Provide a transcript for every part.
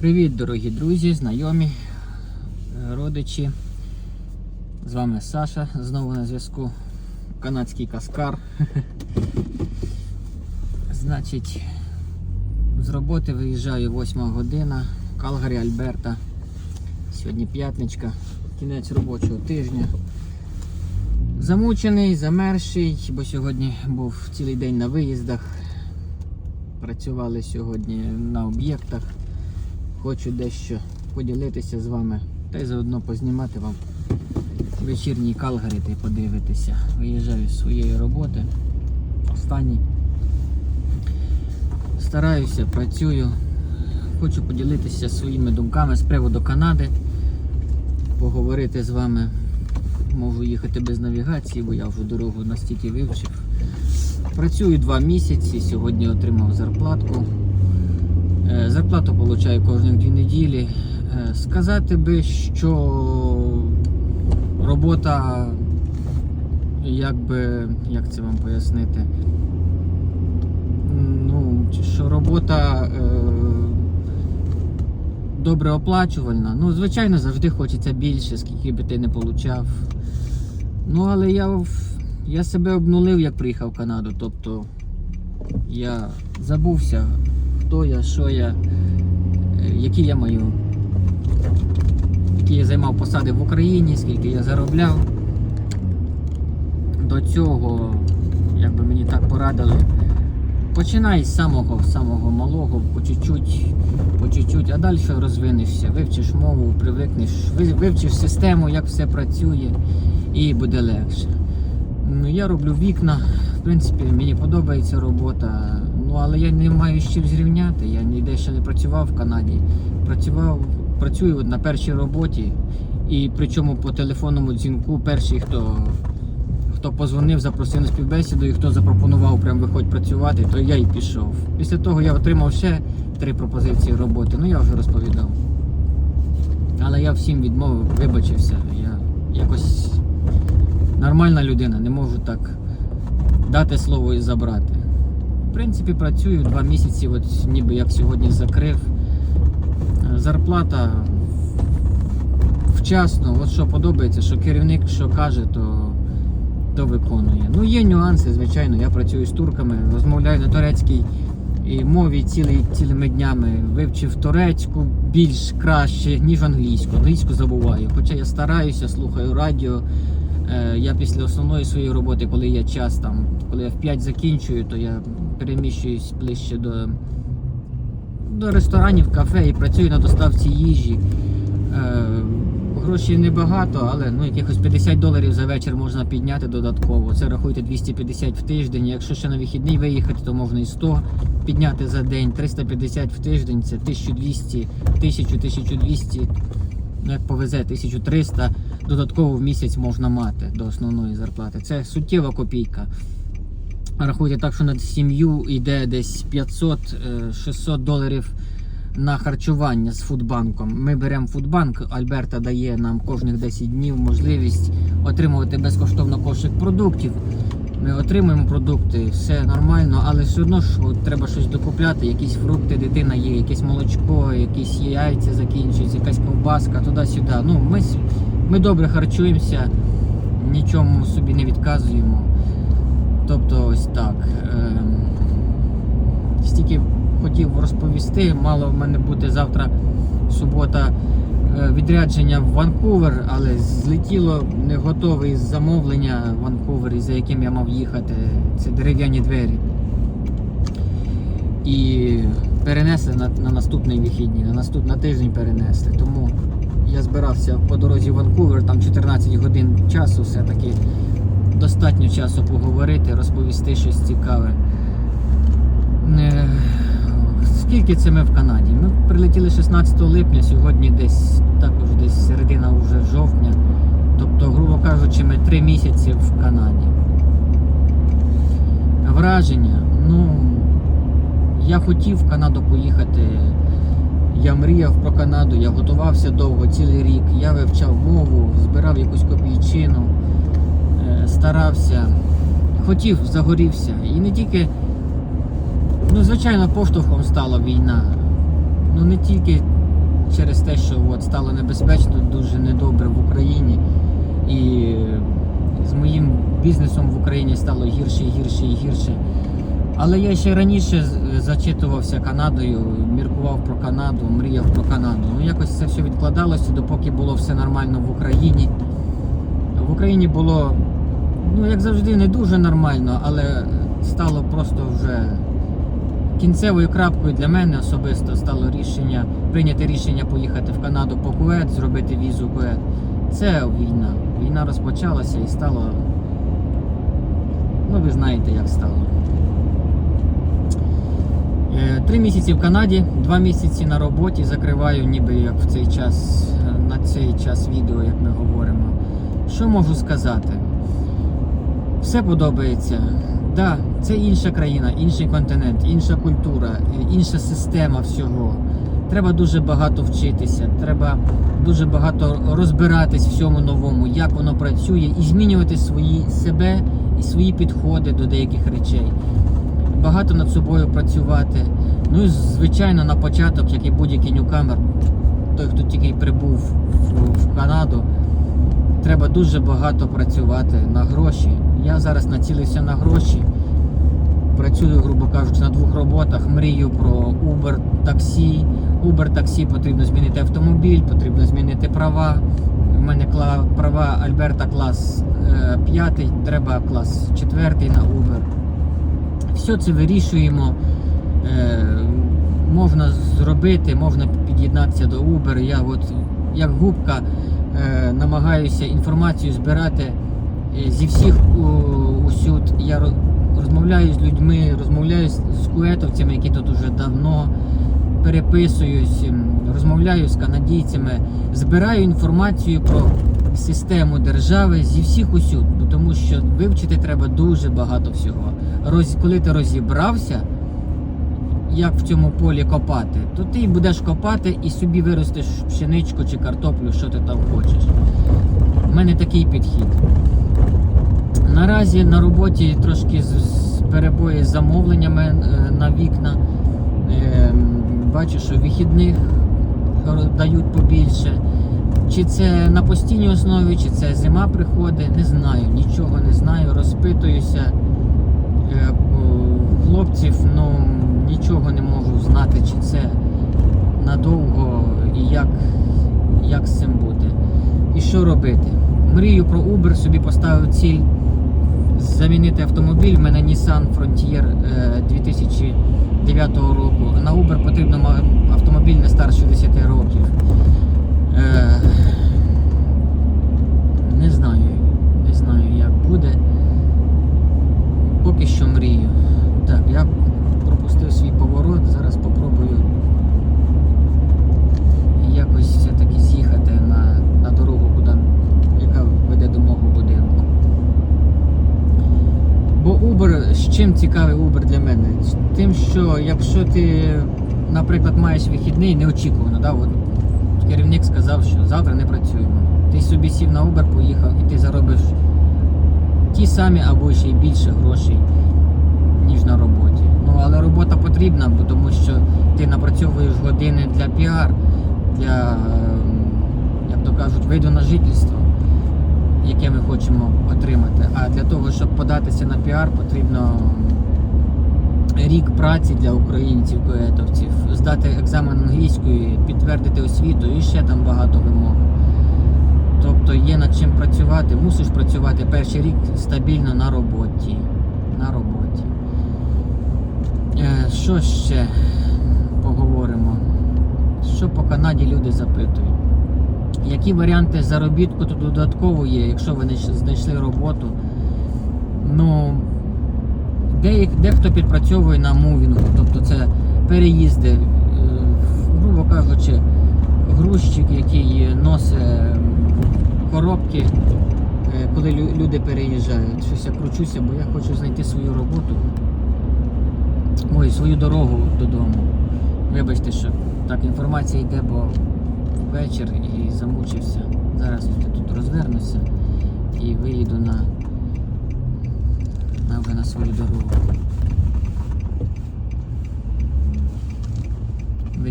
Привіт, дорогі друзі, знайомі, родичі. З вами Саша, знову на зв'язку. Канадський каскар. Значить, з роботи виїжджаю 8 година, Калгарі, Альберта. Сьогодні п'ятничка, кінець робочого тижня. Замучений, замерший, бо сьогодні був цілий день на виїздах. Працювали сьогодні на об'єктах. Хочу дещо поділитися з вами та й заодно познімати вам вечірній Калгарі та й подивитися. Виїжджаю з своєї роботи. Останній. Стараюся, працюю. Хочу поділитися своїми думками з приводу Канади. Поговорити з вами. Можу їхати без навігації, бо я вже дорогу настільки вивчив. Працюю два місяці, сьогодні отримав зарплатку. Е, Зарплату получаю кожні дві неділі. Е, Сказати би, що робота, як би, як це вам пояснити? Ну, що робота е, добре оплачувальна. Ну, звичайно, завжди хочеться більше, скільки би ти не получав. Ну, але я, я себе обнулив, як приїхав в Канаду. Тобто я забувся, хто я, що я, е, які я маю, які я займав посади в Україні, скільки я заробляв. До цього, як би мені так порадили, починай з самого самого малого, по чуть-чуть, по чуть-чуть, а далі розвинешся, вивчиш мову, привикнеш, вивчиш систему, як все працює, і буде легше. Ну, я роблю вікна. В принципі, мені подобається робота. Ну, але я не маю з чим зрівняти. Я ніде ще не працював в Канаді. Працював, працюю на першій роботі. І причому по телефонному дзвінку перший, хто, хто позвонив, запросив на співбесіду і хто запропонував прям виходь працювати, то я і пішов. Після того я отримав ще три пропозиції роботи. Ну я вже розповідав. Але я всім відмовив, вибачився. Я якось нормальна людина, не можу так дати слово і забрати. Принципі, працюю два місяці, от ніби як сьогодні закрив. Е, Зарплата вчасно, от що подобається, що керівник що каже, то, то виконує. Ну, є нюанси, звичайно. Я працюю з турками, розмовляю на турецькій і мові цілий, цілими днями. Вивчив турецьку більш краще, ніж англійську. Англійську забуваю. Хоча я стараюся, слухаю радіо. Е, Я після основної своєї роботи, коли є час там, коли я в 5 закінчую, то я переміщуюсь ближче до, до ресторанів, кафе і працюю на доставці їжі. Е, Грошей небагато, але ну, якихось 50 доларів за вечір можна підняти додатково. Це рахуйте 250 в тиждень. Якщо ще на вихідний виїхати, то можна і 100 підняти за день. 350 в тиждень це 1200, 1000, 1200, ну як повезе, 1300 додатково в місяць можна мати до основної зарплати. Це суттєва копійка. Рахуйте так, що на сім'ю йде десь 500-600 доларів на харчування з фудбанком. Ми беремо фудбанк, Альберта дає нам кожних 10 днів можливість отримувати безкоштовно кошик продуктів. Ми отримуємо продукти, все нормально, але все одно ж от, треба щось докупляти, якісь фрукти, дитина є, якесь молочко, якісь яйця закінчуються, якась ковбаска, туди-сюди. Ну, ми, ми добре харчуємося, нічому собі не відказуємо. Тобто ось так. Ем, стільки хотів розповісти. Мало в мене бути завтра субота е, відрядження в Ванкувер, але злетіло не готове замовлення в Ванкувері, за яким я мав їхати. Це дерев'яні двері. І перенесли на, на наступний вихідні, на наступ, на тиждень перенесли. Тому я збирався по дорозі в Ванкувер, там 14 годин часу, все-таки достатньо часу поговорити, розповісти щось цікаве. Е, Скільки це ми в Канаді? Ми прилетіли 16 липня, сьогодні десь також десь середина вже жовтня. Тобто, грубо кажучи, ми три місяці в Канаді. Враження. Ну, я хотів в Канаду поїхати. Я мріяв про Канаду, я готувався довго, цілий рік. Я вивчав мову, збирав якусь копійчину, е, старався, хотів, загорівся. І не тільки Ну, звичайно, поштовхом стала війна. Ну не тільки через те, що от, стало небезпечно, дуже недобре в Україні. І з моїм бізнесом в Україні стало гірше гірше і гірше. Але я ще раніше зачитувався Канадою, міркував про Канаду, мріяв про Канаду. Ну якось це все відкладалося, допоки було все нормально в Україні. В Україні було, ну як завжди, не дуже нормально, але стало просто вже кінцевою крапкою для мене особисто стало рішення прийняти рішення поїхати в Канаду по Кует, зробити візу Кует. Це війна. Війна розпочалася і стало. Ну, ви знаєте, як стало. Е, Три місяці в Канаді, два місяці на роботі закриваю, ніби як в цей час, е, на цей час відео, як ми говоримо. Що можу сказати? Все подобається. Да, це інша країна, інший континент, інша культура, е, інша система всього. Треба дуже багато вчитися, треба дуже багато розбиратись в всьому новому, як воно працює, і змінювати свої себе і свої підходи до деяких речей. Багато над собою працювати. Ну і звичайно, на початок, як і будь-який ньюкамер, той, хто тільки прибув в, Канаду, треба дуже багато працювати на гроші. Я зараз націлився на гроші. Працюю, грубо кажучи, на двох роботах. Мрію про Uber таксі. Uber таксі потрібно змінити автомобіль, потрібно змінити права. У мене права Альберта клас 5, треба клас 4 на Uber. Все це вирішуємо. Е, можна зробити, можна під'єднатися до Uber. Я от як губка е, намагаюся інформацію збирати е, зі всіх усюд. Я розмовляю з людьми, розмовляю з куетовцями, які тут уже давно переписуюсь, розмовляю з канадійцями, збираю інформацію про систему держави зі всіх усюд, тому що вивчити треба дуже багато всього. Роз, коли ти розібрався, як в цьому полі копати, то ти будеш копати і собі виростеш пшеничку чи картоплю, що ти там хочеш. У мене такий підхід. Наразі на роботі трошки з, перебої з замовленнями е, на вікна. Е, бачу, що вихідних дають побільше. Чи це на постійній основі, чи це зима приходить, не знаю, нічого не знаю, розпитуюся е, хлопців, ну нічого не можу знати, чи це надовго і як, як з цим бути. І що робити? Мрію про Uber, собі поставив ціль замінити автомобіль. У мене Nissan Frontier е, 2009 року. На Uber потрібно автомобіль не старше 10 років. Е, Не знаю, не знаю, як буде. Поки що мрію. Так, я пропустив свій поворот, зараз попробую якось все-таки з'їхати на, на дорогу, куди, яка веде до мого будинку. Бо Uber, з чим цікавий Uber для мене? Тим, що якщо ти, наприклад, маєш вихідний неочікувано, да, от керівник сказав, що завтра не працюємо. Ти собі сів на Uber, поїхав і ти заробиш ті самі або ще й більше грошей, ніж на роботі. Ну але робота потрібна, бо тому що ти напрацьовуєш години для піар, для, ем, як то кажуть, виду на жительство, яке ми хочемо отримати. А для того, щоб податися на піар, потрібно рік праці для українців, поетовців, здати екзамен англійської, підтвердити освіту і ще там багато вимог. Тобто є над чим працювати, мусиш працювати перший рік стабільно на роботі. На роботі. Е, що ще поговоримо? Що по Канаді люди запитують? Які варіанти заробітку тут додатково є, якщо ви знайшли роботу? Ну, деяк, дехто підпрацьовує на мувінгу, тобто це переїзди, е, грубо кажучи, грузчик, який носить коробки, е, коли люди переїжджають. Щось я кручуся, бо я хочу знайти свою роботу. Ой, свою дорогу додому. Вибачте, що так інформація йде, бо вечір і замучився. Зараз я тут розвернуся і виїду на, на свою дорогу.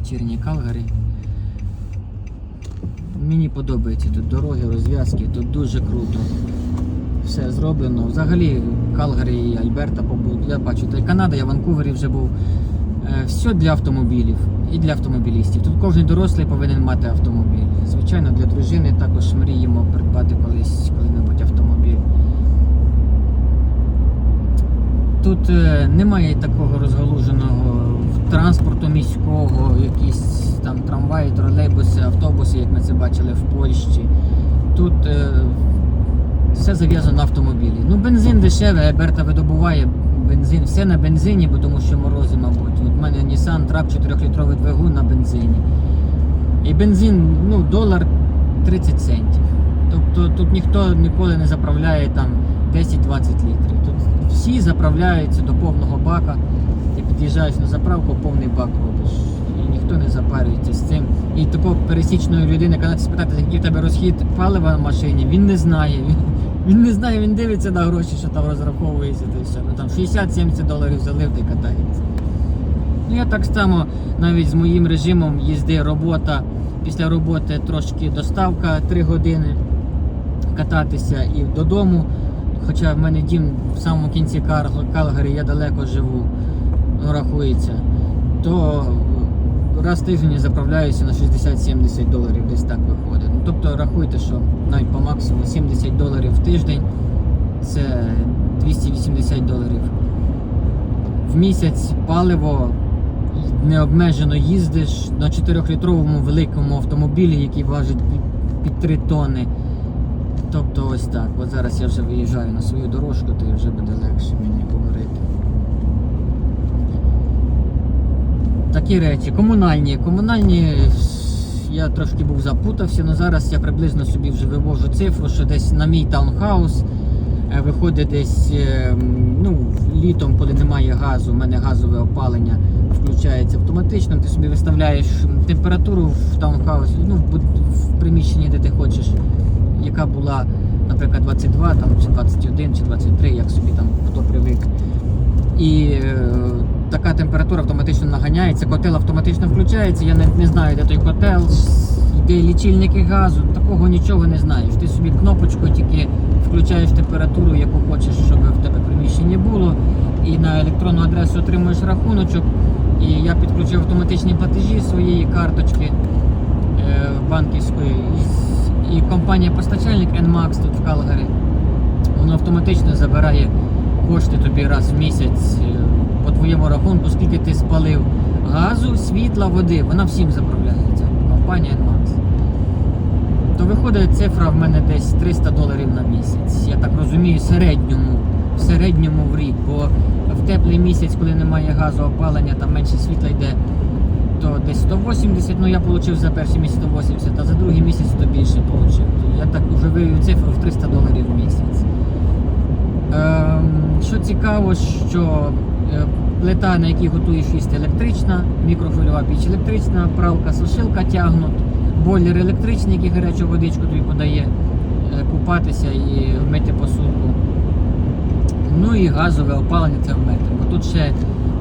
Вечірній Калгарі. Мені подобається тут дороги, розв'язки, тут дуже круто. Все зроблено. Взагалі, Калгарі і Альберта побув. Я бачу, та й Канада, я в Ванкувері вже був. Е, Все для автомобілів і для автомобілістів. Тут кожен дорослий повинен мати автомобіль. Звичайно, для дружини також мріємо придбати колись коли-небудь автомобіль. Тут е, немає такого розгалуженого транспорту міського, якісь там трамваї, тролейбуси, автобуси, як ми це бачили в Польщі. Тут е, все зав'язано на автомобілі. Ну, бензин дешевий, Альберта видобуває бензин, все на бензині, бо тому що морози, мабуть. У мене Nissan Trap 4-літровий двигун на бензині. І бензин, ну, долар 30 центів. Тобто тут ніхто ніколи не заправляє там 10-20 літрів. Тут всі заправляються до повного бака. Ти під'їжджаєш на заправку, повний бак робиш. І ніхто не запарюється з цим. І такого пересічної людини, коли спитати, який в тебе розхід палива на машині, він не знає. Він, він не знає, він дивиться на гроші, що там розраховується, то все. Ну там 60-70 доларів залив та й катається. Ну я так само навіть з моїм режимом їзди робота. Після роботи трошки доставка 3 години кататися і додому. Хоча в мене дім в самому кінці Калгарі, я далеко живу, ну, рахується, то раз в тиждень заправляюся на 60-70 доларів, десь так виходить. Ну, тобто рахуйте, що навіть по максимуму 70 доларів в тиждень це 280 доларів в місяць паливо необмежено їздиш на 4-літровому великому автомобілі, який важить під, під 3 тонни. Тобто ось так. От зараз я вже виїжджаю на свою дорожку, то вже буде легше мені говорити. Такі речі. Комунальні. Комунальні я трошки був запутався, але зараз я приблизно собі вже вивожу цифру, що десь на мій таунхаус е, виходить десь е, ну, літом, коли немає газу, у мене газове опалення включається автоматично. Ти собі виставляєш температуру в таунхаусі, ну, в приміщенні, де ти хочеш, яка була, наприклад, 22 там, чи 21 чи 23, як собі там хто привик. І е, така температура автоматично наганяється, котел автоматично включається. Я не, не знаю, де той котел, де лічильники газу, такого нічого не знаєш. Ти собі кнопочку тільки включаєш температуру, яку хочеш, щоб в тебе приміщення було. І на електронну адресу отримуєш рахуночок. І я підключив автоматичні платежі своєї карточки е, банківської. І, і компанія-постачальник NMAX тут в Калгарі. Воно автоматично забирає кошти тобі раз в місяць по твоєму рахунку, скільки ти спалив газу, світла, води. Вона всім заправляється. Компанія NMAX. То виходить цифра в мене десь 300 доларів на місяць. Я так розумію, середньому, в середньому в рік. Бо в теплий місяць, коли немає газу, опалення, там менше світла йде, то десь 180, ну я отримав за перший місяць 180, а за другий місяць то більше отримав. Я так вже вивів цифру в 300 доларів в місяць. Ем, що цікаво, що плита, на якій готуєш їсти електрична, мікрохвильова піч електрична, пралка, сушилка тягнуть, бойлер електричний, який гарячу водичку тобі подає е, купатися і мити посудку. Ну і газове опалення це вмити, бо тут ще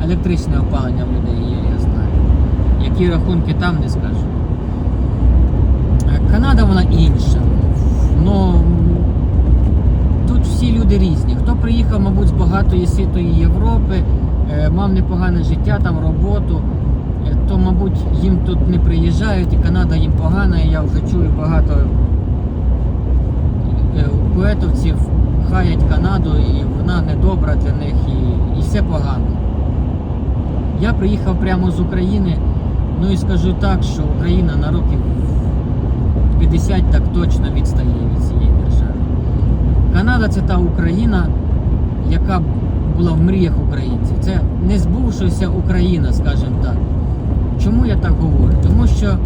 електричне опалення в людей є, я знаю. Які рахунки там не скажу. Е, Канада вона інша. Ну, тут всі люди різні. Хто приїхав, мабуть, з багатої ситої Європи, е, мав непогане життя, там роботу, е, то, мабуть, їм тут не приїжджають, і Канада їм погана. І я вже чую багато е, куетовців хаять Канаду, і вона недобра для них, і, і все погано. Я приїхав прямо з України, ну і скажу так, що Україна на років 50 так точно відстає від цієї держави. Канада це та Україна, яка була в мріях українців. Це не збувшися Україна, скажімо так. Чому я так говорю? Тому що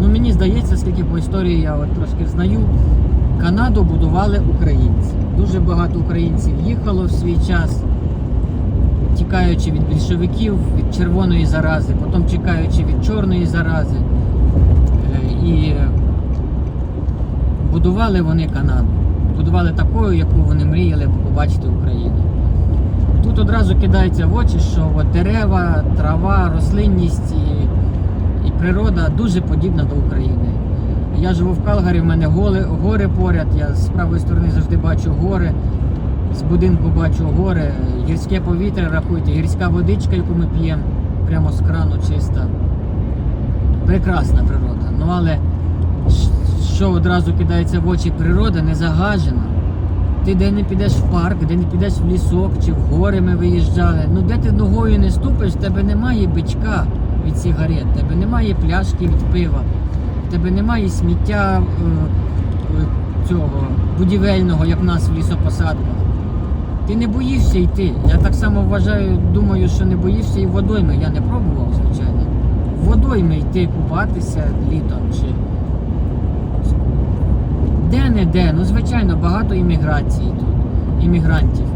ну, мені здається, скільки по історії я от трошки знаю, Канаду будували українці. Дуже багато українців їхало в свій час, тікаючи від більшовиків, від червоної зарази, потім тікаючи від чорної зарази. Е, І будували вони Канаду. Будували такою, яку вони мріяли побачити Україну. Тут одразу кидається в очі, що от дерева, трава, рослинність і, і природа дуже подібна до України. Я живу в Калгарі, в мене голи, гори поряд. Я з правої сторони завжди бачу гори. З будинку бачу гори, гірське повітря, рахуйте, гірська водичка, яку ми п'ємо, прямо з крану чиста. Прекрасна природа. Ну але що одразу кидається в очі природа не загажена. Ти де не підеш в парк, де не підеш в лісок чи в гори ми виїжджали. Ну де ти ногою не ступиш, в тебе немає бичка від сигарет, в тебе немає пляшки від пива, в тебе немає сміття е, е, цього будівельного, як в нас в лісопосадках. Ти не боїшся йти. Я так само вважаю, думаю, що не боїшся і водойми. Я не пробував, звичайно. Водойми йти купатися літом чи де-не-де, ну звичайно, багато імміграції тут, іммігрантів.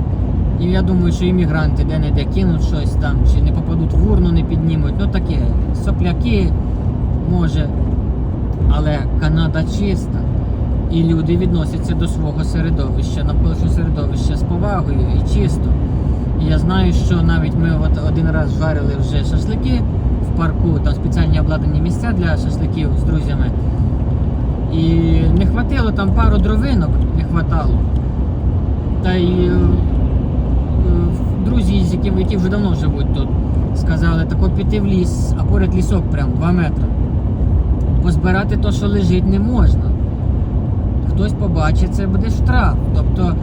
І я думаю, що іммігранти де-не-де кинуть щось там, чи не попадуть в урну, не піднімуть. Ну таке, сопляки, може. Але Канада чиста. І люди відносяться до свого середовища, навколишнього середовища з повагою і чисто. І я знаю, що навіть ми от один раз жарили вже шашлики в парку, там спеціальні обладнані місця для шашликів з друзями. І не хватило там пару дровинок, не хватало. Та й е, е, друзі, з якими, які вже давно живуть тут, сказали, тако піти в ліс, а поряд лісок прям 2 метри. Позбирати то, що лежить, не можна. Хтось побачить, це буде штраф. Тобто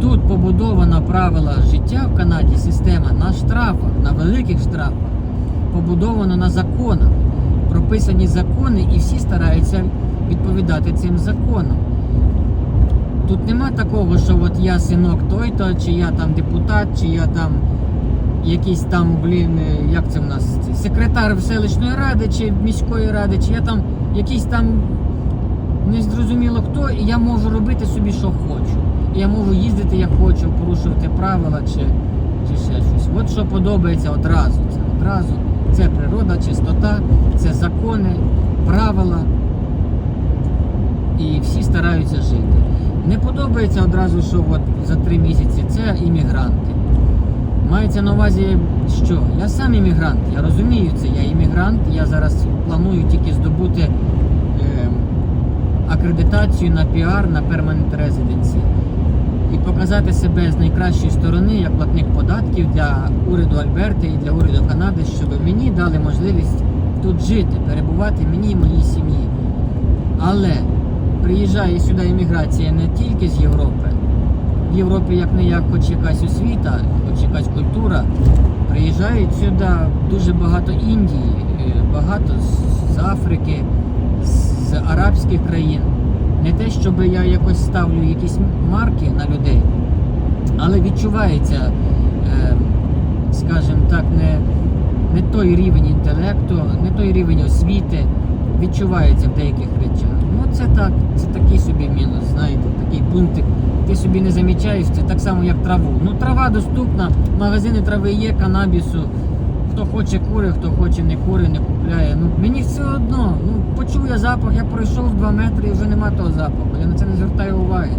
тут побудована правила життя в Канаді, система на штрафах, на великих штрафах, побудовано на законах. Прописані закони і всі стараються відповідати цим законам. Тут нема такого, що от я синок той-то, чи я там депутат, чи я там якийсь там, блін, е, як це в нас, секретар селищної ради чи міської ради, чи я там якийсь там незрозуміло хто, і я можу робити собі, що хочу. Я можу їздити як хочу, порушувати правила чи, чи ще щось. От що подобається одразу. Це одразу. Це природа, чистота, це закони, правила. І всі стараються жити. Не подобається одразу, що от за три місяці це іммігранти. Мається на увазі, що я сам іммігрант, я розумію це, я іммігрант, я зараз планую тільки здобути е, акредитацію на піар на Permanent Residency і показати себе з найкращої сторони як платник податків для уряду Альберти і для уряду Канади, щоб мені дали можливість тут жити, перебувати мені і моїй сім'ї. Але приїжджає сюди імміграція не тільки з Європи. В Європі як не як хоч якась освіта, хоч якась культура. Приїжджають сюди дуже багато Індії, е, багато з- Африки, з арабських країн. Не те, щоб я якось ставлю якісь марки на людей, але відчувається, е, скажімо так, не, не той рівень інтелекту, не той рівень освіти відчувається в деяких речах. Ну це так, це такий собі мінус, знаєте, такий пунктик. Ти собі не замічаєш, це так само, як траву. Ну трава доступна, магазини трави є, канабісу. Хто хоче кури, хто хоче не кури, не купляє. Ну мені все одно. Ну почув я запах, я пройшов 2 метри і вже нема того запаху. Я на це не звертаю уваги.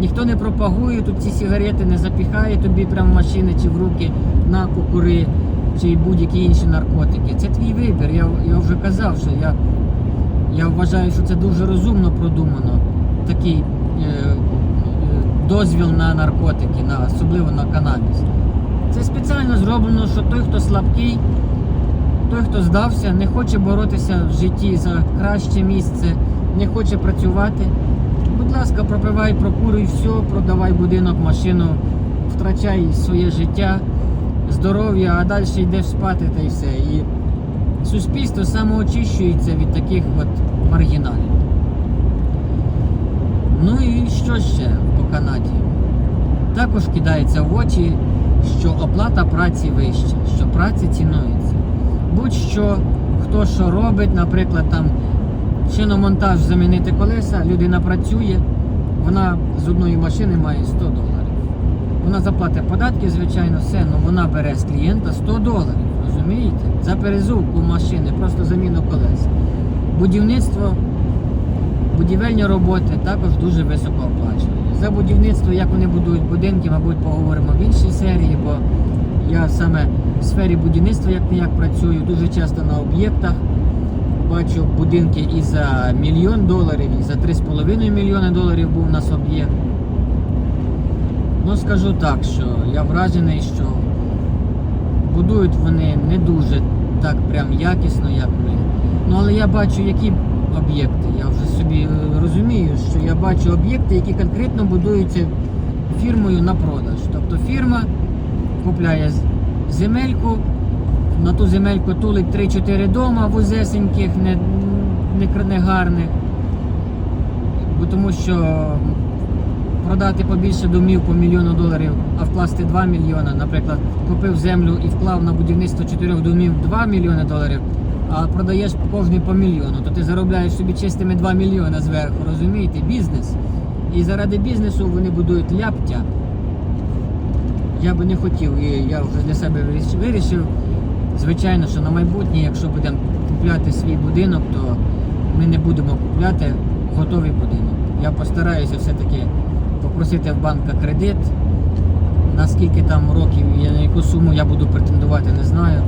Ніхто не пропагує тут ці сигарети, не запіхає тобі прямо в машини чи в руки на кукури чи будь-які інші наркотики. Це твій вибір. Я, я вже казав, що я, я вважаю, що це дуже розумно продумано. Такий е, е, дозвіл на наркотики, на, особливо на канабіс. Це спеціально зроблено, що той, хто слабкий, той, хто здався, не хоче боротися в житті за краще місце, не хоче працювати. Будь ласка, пропивай, прокуруй все, продавай будинок, машину, втрачай своє життя, здоров'я, а далі йдеш спати та й все. І суспільство самоочищується від таких от маргіналів. Ну і що ще по Канаді? Також кидається в очі, що оплата праці вища, що праця цінується. Будь-що, хто що робить, наприклад, там шиномонтаж замінити колеса, людина працює, вона з одної машини має 100 доларів. Вона заплатить податки, звичайно, все, але вона бере з клієнта 100 доларів. Розумієте? За перезувку машини, просто заміну колес. Будівництво Будівельні роботи також дуже високо оплачувані. За будівництво, як вони будують будинки, мабуть, поговоримо в іншій серії, бо я саме в сфері будівництва як як працюю, дуже часто на об'єктах. бачу будинки і за мільйон доларів, і за 3,5 мільйони доларів був у нас об'єкт. Ну, скажу так, що я вражений, що будують вони не дуже так прям якісно, як ми. Ну, але я бачу, які об'єкти. Я вже собі е, розумію, що я бачу об'єкти, які конкретно будуються фірмою на продаж. Тобто фірма купляє земельку, на ту земельку тулить 3-4 дома вузесеньких, не, не, не гарних. Бо тому що продати побільше домів по мільйону доларів, а вкласти 2 мільйони. Наприклад, купив землю і вклав на будівництво 4 домів 2 мільйони доларів, а продаєш кожний по мільйону, то ти заробляєш собі чистими 2 мільйони зверху, розумієте? Бізнес. І заради бізнесу вони будують ляптя. Я би не хотів, і я вже для себе вирішив. Звичайно, що на майбутнє, якщо будемо купляти свій будинок, то ми не будемо купляти готовий будинок. Я постараюся все-таки попросити в банка кредит. Наскільки там років і на яку суму я буду претендувати, не знаю.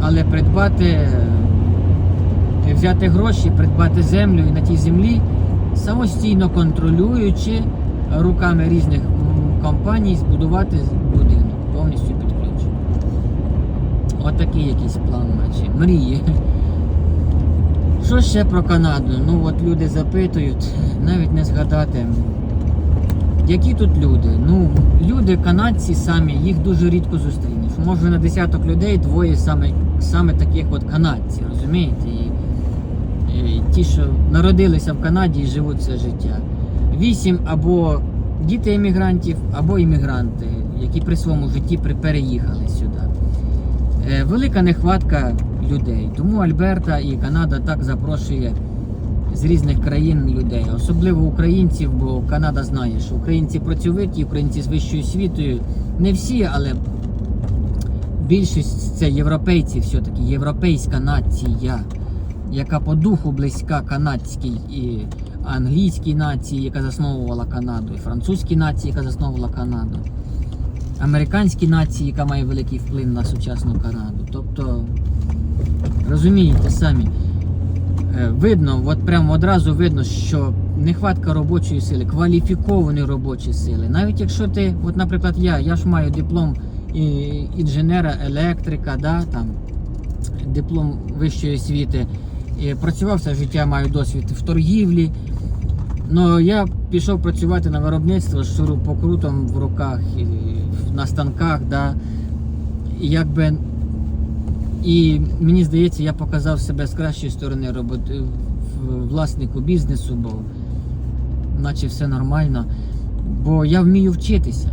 Але придбати, е, взяти гроші, придбати землю і на тій землі, самостійно контролюючи руками різних компаній, збудувати будинок повністю під ключ. Отакий якийсь план наче. Мрії. Що ще про Канаду? Ну от люди запитують, навіть не згадати. Які тут люди? Ну, люди, канадці самі, їх дуже рідко зустрінеш. Може на десяток людей двоє саме, саме таких от канадців, розумієте? І, і ті, що народилися в Канаді і живуть все життя. Вісім або діти емігрантів, або іммігранти, які при своєму житті переїхали сюди. Е, Велика нехватка людей. Тому Альберта і Канада так запрошує з різних країн людей, особливо українців, бо Канада знає, що українці працьовиті, українці з вищою освітою. Не всі, але більшість це європейці, все-таки європейська нація, яка по духу близька канадській і англійській нації, яка засновувала Канаду, і французькій нації, яка засновувала Канаду американській нації, яка має великий вплив на сучасну Канаду. Тобто, розумієте самі, видно, от прямо одразу видно, що нехватка робочої сили, кваліфікованої робочої сили. Навіть якщо ти, от, наприклад, я, я ж маю диплом інженера, електрика, да, там, диплом вищої освіти. І працював все життя, маю досвід в торгівлі. Ну, я пішов працювати на виробництво з шурупокрутом в руках, і на станках, да. І якби. І мені здається, я показав себе з кращої сторони роботи власнику бізнесу, бо наче все нормально. Бо я вмію вчитися.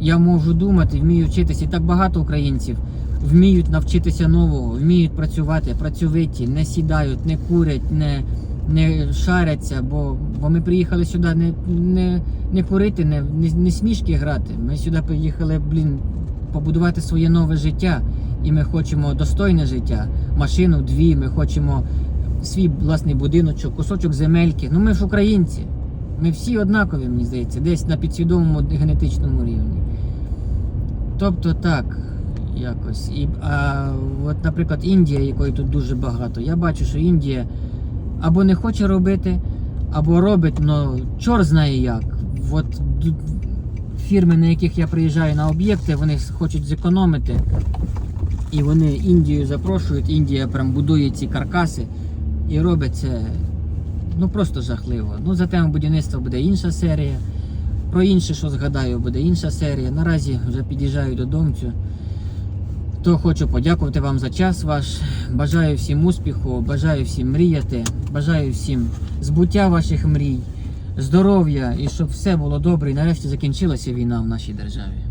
Я можу думати, вмію вчитися. І так багато українців вміють навчитися нового, вміють працювати, працьовиті, не сідають, не курять, не, не шаряться, бо, бо ми приїхали сюди не, не, не курити, не, не, не смішки грати. Ми сюди приїхали, блін, побудувати своє нове життя. І ми хочемо достойне життя, машину дві, ми хочемо свій власний будиночок, кусочок земельки. Ну ми ж українці. Ми всі однакові, мені здається, десь на підсвідомому генетичному рівні. Тобто так, якось. І, а, от, наприклад, Індія, якої тут дуже багато, я бачу, що Індія або не хоче робити, або робить, але чор знає як. От фірми, на яких я приїжджаю на об'єкти, вони хочуть зекономити. І вони Індію запрошують, Індія прям будує ці каркаси і робить це ну просто жахливо. Ну, за тему будівництва буде інша серія. Про інше, що згадаю, буде інша серія. Наразі вже під'їжджаю додому. То хочу подякувати вам за час ваш. Бажаю всім успіху, бажаю всім мріяти, бажаю всім збуття ваших мрій, здоров'я і щоб все було добре і нарешті закінчилася війна в нашій державі.